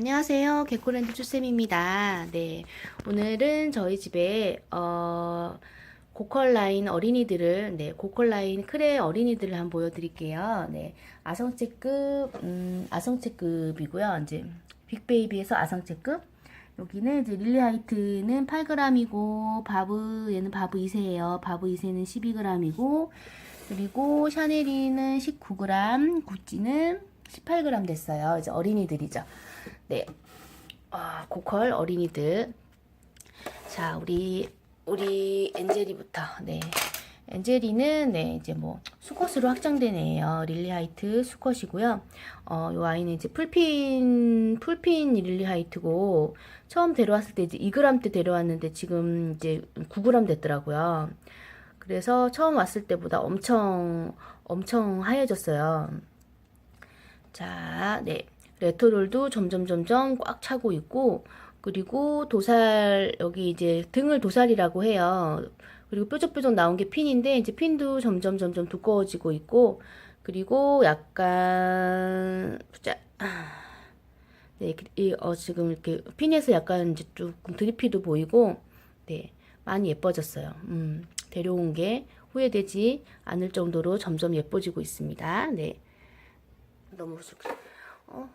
안녕하세요. 개코랜드 추쌤입니다. 네. 오늘은 저희 집에, 어, 고컬라인 어린이들을, 네, 고컬라인 크레 어린이들을 한번 보여드릴게요. 네. 아성체급, 음, 아성체급이고요. 이제, 빅베이비에서 아성체급. 여기는 이제 릴리하이트는 8g이고, 바브, 얘는 바브 2세예요. 바브 2세는 12g이고, 그리고 샤넬이는 19g, 구찌는 18g 됐어요. 이제 어린이들이죠. 네. 아, 고컬 어린이들. 자, 우리 우리 엔젤이부터. 네. 엔젤이는 네, 이제 뭐 수컷으로 확장된 애예요. 릴리하이트 수컷이고요. 어, 요 아이는 이제 풀핀 풀핀 릴리하이트고 처음 데려왔을 때 이제 2g 때 데려왔는데 지금 이제 9g 됐더라고요. 그래서 처음 왔을 때보다 엄청 엄청 하얘졌어요. 자, 네. 레터롤도 점점 점점 꽉 차고 있고 그리고 도살 여기 이제 등을 도살이라고 해요. 그리고 뾰족뾰족 나온 게 핀인데 이제 핀도 점점 점점 두꺼워지고 있고 그리고 약간 자, 네, 이, 어, 지금 이렇게 핀에서 약간 이제 조금 드리피도 보이고 네, 많이 예뻐졌어요. 음, 데려온 게 후회되지 않을 정도로 점점 예뻐지고 있습니다. 네. 너무 좋 어,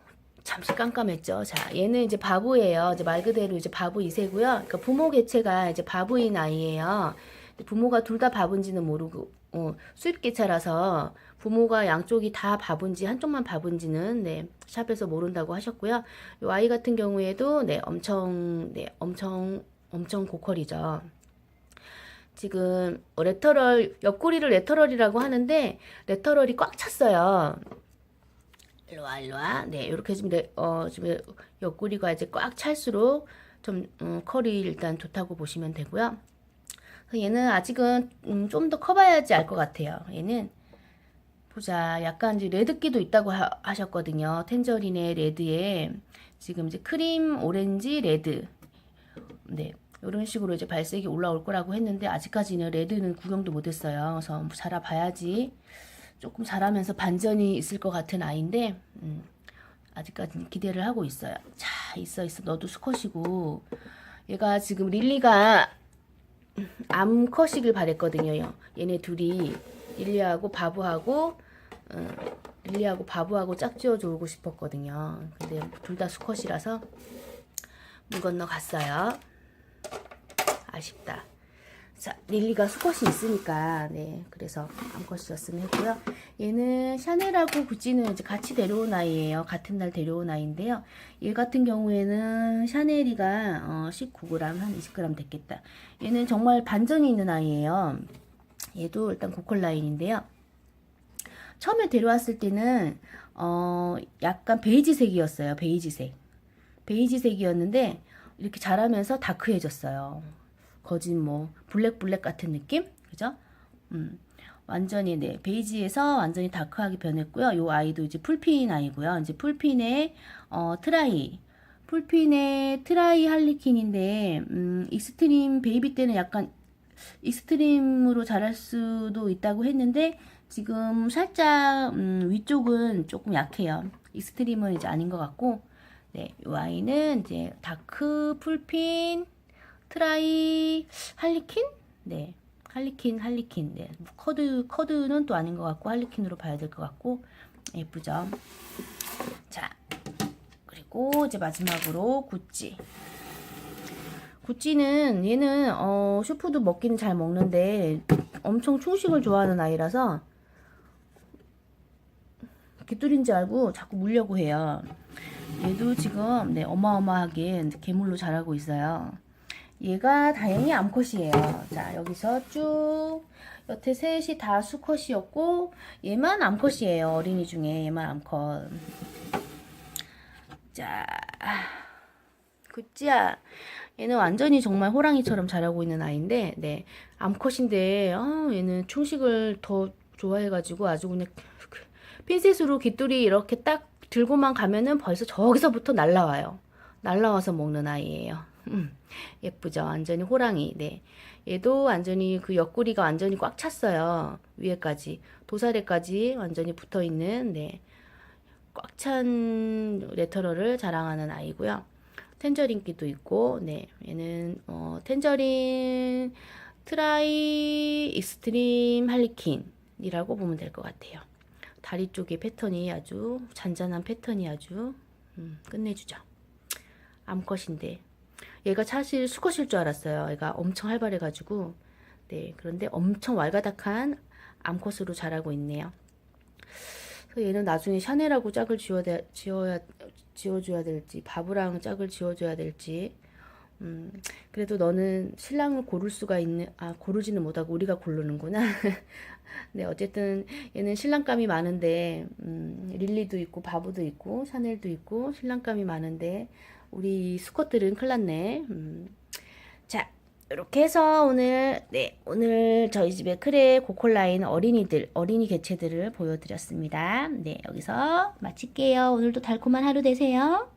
잠시 깜깜했죠. 자, 얘는 이제 바보예요. 이제 말 그대로 이제 바보 2세고요. 그러니까 부모 개체가 이제 바보인 아이예요. 부모가 둘 다 바본지는 모르고 어, 수입 개체라서 부모가 양쪽이 다 바본지 한쪽만 바본지는 네, 샵에서 모른다고 하셨고요. 이 아이 같은 경우에도 네, 엄청 네, 엄청 엄청 고퀄이죠. 지금 레터럴 옆구리를 레터럴이라고 하는데 레터럴이 꽉 찼어요. 일로와 일로와 네 이렇게 내, 어 지금 옆구리가 이제 꽉 찰수록 좀 음, 컬이 일단 좋다고 보시면 되고요. 얘는 아직은 음, 좀더 커봐야지 알 것 같아요. 얘는 보자 약간 이제 레드기도 있다고 하, 하셨거든요. 텐저린의 레드에 지금 이제 크림 오렌지 레드 네 이런 식으로 이제 발색이 올라올 거라고 했는데 아직까지는 레드는 구경도 못했어요. 그래서 뭐 자라봐야지. 조금 자라면서 반전이 있을 것 같은 아이인데 음, 아직까지 기대를 하고 있어요. 자, 있어 있어. 너도 수컷이고 얘가 지금 릴리가 암컷이길 바랬거든요. 얘네 둘이 릴리하고 바보하고 음, 릴리하고 바보하고 짝지어 주고 싶었거든요. 근데 둘 다 수컷이라서 물 건너 갔어요. 아쉽다. 자, 릴리가 수컷이 있으니까, 네, 그래서 암컷이었으면 했고요. 얘는 샤넬하고 구찌는 이제 같이 데려온 아이예요. 같은 날 데려온 아이인데요. 얘 같은 경우에는 샤넬이가 어, 19g, 한 20g 됐겠다. 얘는 정말 반전이 있는 아이예요. 얘도 일단 고컬 라인인데요. 처음에 데려왔을 때는 어, 약간 베이지색이었어요. 베이지색. 베이지색이었는데 이렇게 자라면서 다크해졌어요. 거진 뭐 블랙블랙 같은 느낌? 그죠? 음. 완전히 네 베이지에서 완전히 다크하게 변했고요. 요 아이도 이제 풀핀 아이고요. 이제 풀핀의 어, 트라이 풀핀의 트라이 할리퀸인데 음, 익스트림 베이비 때는 약간 익스트림으로 자랄 수도 있다고 했는데 지금 살짝 음, 위쪽은 조금 약해요. 익스트림은 이제 아닌 것 같고 네, 요 아이는 이제 다크 풀핀 트라이 할리퀸? 네. 할리퀸, 할리퀸. 네. 커드, 커드는 또 아닌 것 같고, 할리퀸으로 봐야 될 것 같고, 예쁘죠? 자. 그리고 이제 마지막으로 구찌. 구찌는 얘는 어, 슈프도 먹기는 잘 먹는데 엄청 충식을 좋아하는 아이라서 깃돌인지 알고 자꾸 물려고 해요. 얘도 지금 네, 어마어마하게 괴물로 자라고 있어요. 얘가 다행히 암컷이에요. 자, 여기서 쭉 여태 셋이 다 수컷이었고 얘만 암컷이에요. 어린이 중에 얘만 암컷. 자, 굿지야. 얘는 완전히 정말 호랑이처럼 자라고 있는 아이인데, 네, 암컷인데, 어, 얘는 충식을 더 좋아해가지고 아주 그냥 핀셋으로 깃돌이 이렇게 딱 들고만 가면은 벌써 저기서부터 날라와요. 날라와서 먹는 아이예요. 음, 예쁘죠? 완전히 호랑이. 네. 얘도 완전히 그 옆구리가 완전히 꽉 찼어요. 위에까지. 도사래까지 완전히 붙어 있는, 네. 꽉 찬 레터럴을 자랑하는 아이고요. 텐저린기도 있고, 네, 얘는 어, 텐저린 트라이 익스트림 할리퀸이라고 보면 될 것 같아요. 다리 쪽의 패턴이 아주 잔잔한 패턴이 아주 음, 끝내주죠. 암컷인데 얘가 사실 수컷일 줄 알았어요. 얘가 엄청 활발해가지고 네 그런데 엄청 왈가닥한 암컷으로 자라고 있네요. 얘는 나중에 샤넬하고 짝을 지어야 지어야 지어줘야 될지 바브랑 짝을 지어줘야 될지 음, 그래도 너는 신랑을 고를 수가 있는, 아, 고르지는 못하고 우리가 고르는구나. 네, 어쨌든 얘는 신랑감이 많은데, 음, 릴리도 있고, 바브도 있고, 샤넬도 있고, 신랑감이 많은데, 우리 수컷들은 큰일 났네. 음. 자, 이렇게 해서 오늘, 네, 오늘 저희 집에 크레 고콜라인 어린이들, 어린이 개체들을 보여드렸습니다. 네, 여기서 마칠게요. 오늘도 달콤한 하루 되세요.